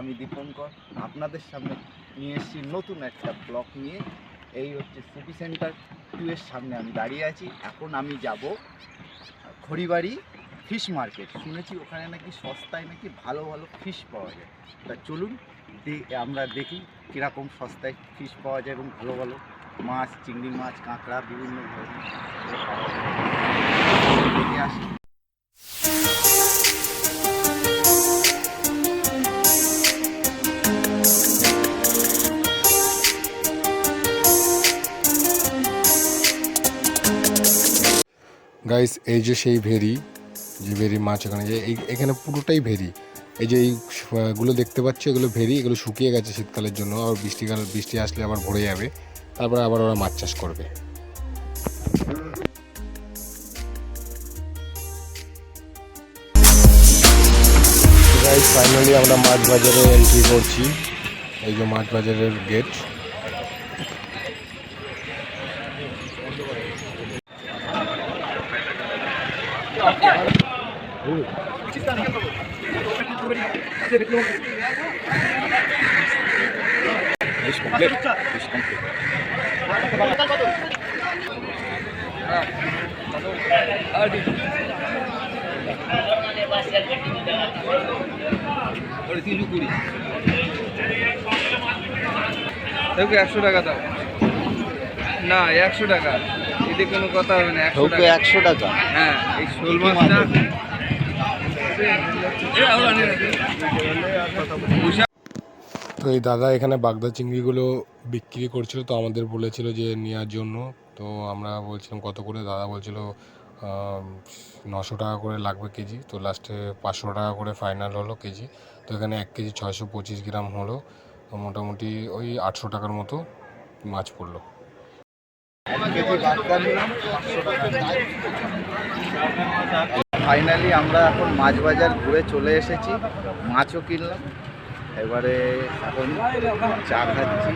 আমি দীপঙ্কর, আপনাদের সামনে নিয়ে এসেছি নতুন একটা ব্লক নিয়ে। এই হচ্ছে সিটি সেন্টার টু এর সামনে আমি দাঁড়িয়ে আছি। এখন আমি যাব খড়িবাড়ি ফিশ মার্কেট শুনেছি ওখানে নাকি সস্তায় নাকি ভালো ভালো ফিশ পাওয়া যায়। তা চলুন আমরা দেখি কীরকম সস্তায় ফিশ পাওয়া যায় এবং ভালো ভালো মাছ, চিংড়ি মাছ, কাঁকড়া, বিভিন্ন ধরনের। আসি গাইস এই যে সেই ভেরি, যে ভেরি মাছ এখানে, যে এই, এখানে পুরোটাই ভেরি। এই যে এইগুলো দেখতে পাচ্ছ, এগুলো ভেরি, এগুলো শুকিয়ে গেছে শীতকালের জন্য আর বৃষ্টিকাল বৃষ্টি আসলে আবার ভরে যাবে, তারপরে আবার ওরা মাছ চাষ করবে। ফাইনালি আমরা মাছ বাজারে এন্ট্রি করছি। এই যে মাছ বাজারের গেট দেখো একশো টাকা দাও। না একশো টাকা। এতে কোনো কথা হবে না একশো টাকা। হ্যাঁ এই শোল মাছটা আছে? এ, আবার আনি না। উষা- তো এই দাদা এখানে বাগদা চিংড়িগুলো বিক্রি করছিল, তো আমাদের বলেছিল যে নেওয়ার জন্য। তো আমরা বলছিলাম কত করে? দাদা বলছিল নশো টাকা করে লাগবে কেজি। তো লাস্টে পাঁচশো টাকা করে ফাইনাল হলো কেজি। তো এখানে এক কেজি ছয়শো পঁচিশ গ্রাম হলো। মোটামুটি ওই আটশো টাকার মতো মাছ পড়ল। ফাইনালি আমরা এখন মাছ বাজার ঘুরে চলে এসেছি মাছও কিনলাম। এবারে এখন চা খাচ্ছি।